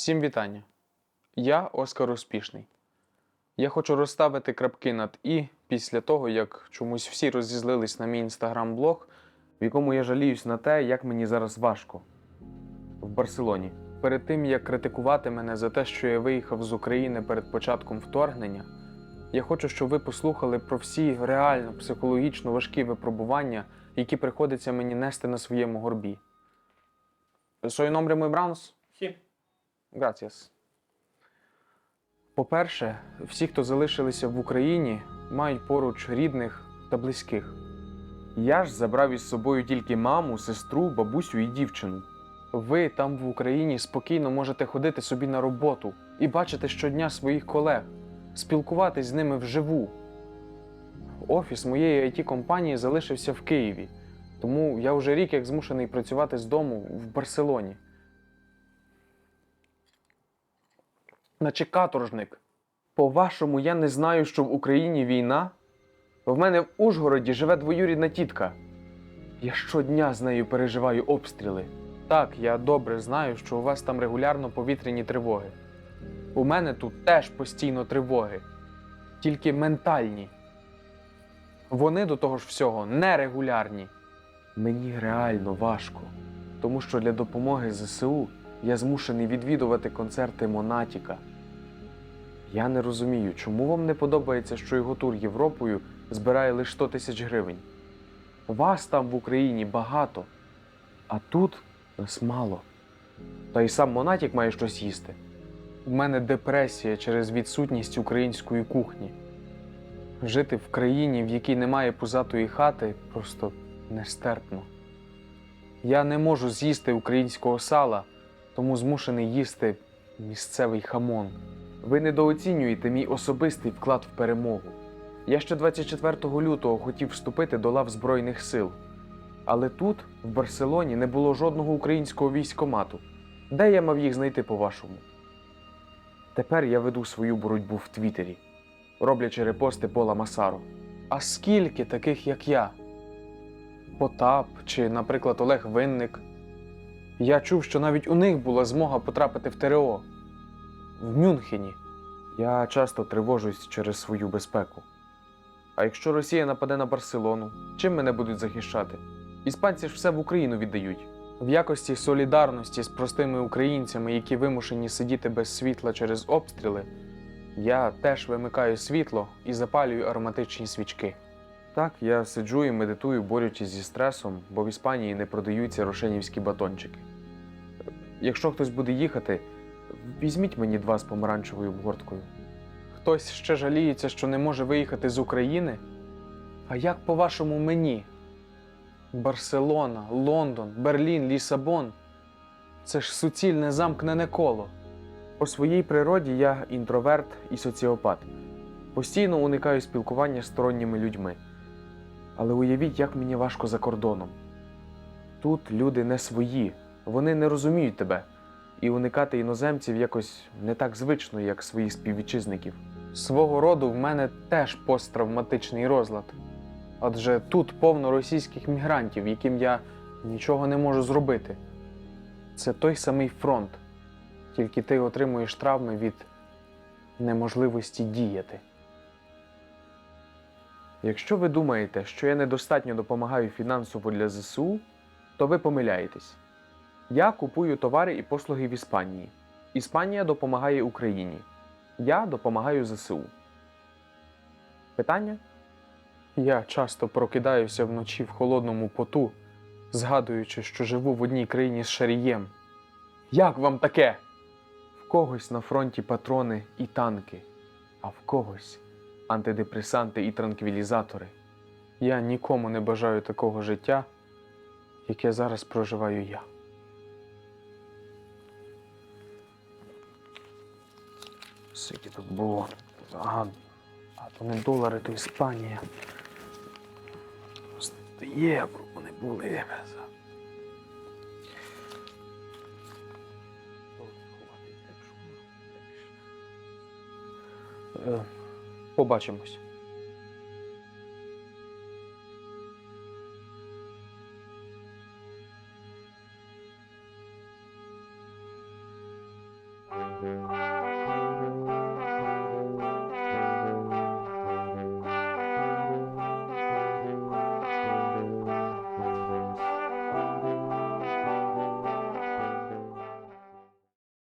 Всім вітання. Я Оскар Успішний. Я хочу розставити крапки над І після того, як чомусь всі розізлились на мій інстаграм-блог, в якому я жаліюсь на те, як мені зараз важко в Барселоні. Перед тим, як критикувати мене за те, що я виїхав з України перед початком вторгнення, я хочу, щоб ви послухали про всі реально психологічно важкі випробування, які приходиться мені нести на своєму горбі. Soy nombre muy Browns? Sí. Gracias. По-перше, всі, хто залишилися в Україні, мають поруч рідних та близьких. Я ж забрав із собою тільки маму, сестру, бабусю і дівчину. Ви там в Україні спокійно можете ходити собі на роботу і бачити щодня своїх колег, спілкуватись з ними вживу. Офіс моєї it компанії залишився в Києві, тому я вже рік як змушений працювати з дому в Барселоні. Наче каторжник. По-вашому, я не знаю, що в Україні війна? В мене в Ужгороді живе двоюрідна тітка. Я щодня з нею переживаю обстріли. Так, я добре знаю, що у вас там регулярно повітряні тривоги. У мене тут теж постійно тривоги, тільки ментальні. Вони до того ж всього нерегулярні. Мені реально важко, тому що для допомоги ЗСУ я змушений відвідувати концерти Монатіка. Я не розумію, чому вам не подобається, що його тур Європою збирає лише 100 тисяч гривень. Вас там в Україні багато, а тут нас мало. Та й сам Монатік має щось їсти. У мене депресія через відсутність української кухні. Жити в країні, в якій немає пузатої хати, просто нестерпно. Я не можу з'їсти українського сала, тому змушений їсти місцевий хамон. Ви недооцінюєте мій особистий вклад в перемогу. Я ще 24 лютого хотів вступити до лав Збройних сил. Але тут, в Барселоні, не було жодного українського військомату. Де я мав їх знайти по-вашому? Тепер я веду свою боротьбу в Твіттері, роблячи репости Пола Масаро. А скільки таких, як я? Потап чи, наприклад, Олег Винник. Я чув, що навіть у них була змога потрапити в ТРО в Мюнхені. Я часто тривожусь через свою безпеку. А якщо Росія нападе на Барселону, чим мене будуть захищати? Іспанці ж все в Україну віддають. В якості солідарності з простими українцями, які вимушені сидіти без світла через обстріли, я теж вимикаю світло і запалюю ароматичні свічки. Так, я сиджу і медитую, борючись зі стресом, бо в Іспанії не продаються рошенівські батончики. Якщо хтось буде їхати, візьміть мені два з помаранчевою обгорткою. Хтось ще жаліється, що не може виїхати з України? А як по-вашому мені? Барселона, Лондон, Берлін, Лісабон це ж суцільне замкнене коло. По своїй природі я інтроверт і соціопат. Постійно уникаю спілкування з сторонніми людьми. Але уявіть, як мені важко за кордоном. Тут люди не свої, вони не розуміють тебе, і уникати іноземців якось не так звично, як своїх співвітчизників. Свого роду в мене теж посттравматичний розлад. Адже тут повно російських мігрантів, яким я нічого не можу зробити. Це той самий фронт, тільки ти отримуєш травми від неможливості діяти. Якщо ви думаєте, що я недостатньо допомагаю фінансово для ЗСУ, то ви помиляєтесь. Я купую товари і послуги в Іспанії. Іспанія допомагає Україні. Я допомагаю ЗСУ. Питання? Я часто прокидаюся вночі в холодному поту, згадуючи, що живу в одній країні з шарієм. Як вам таке? В когось на фронті патрони і танки, а в когось антидепресанти і транквілізатори. Я нікому не бажаю такого життя, яке зараз проживаю я. Скільки тут було? Ага, а то не долари, то Іспанія. Євро вони були. Е, Побачимось.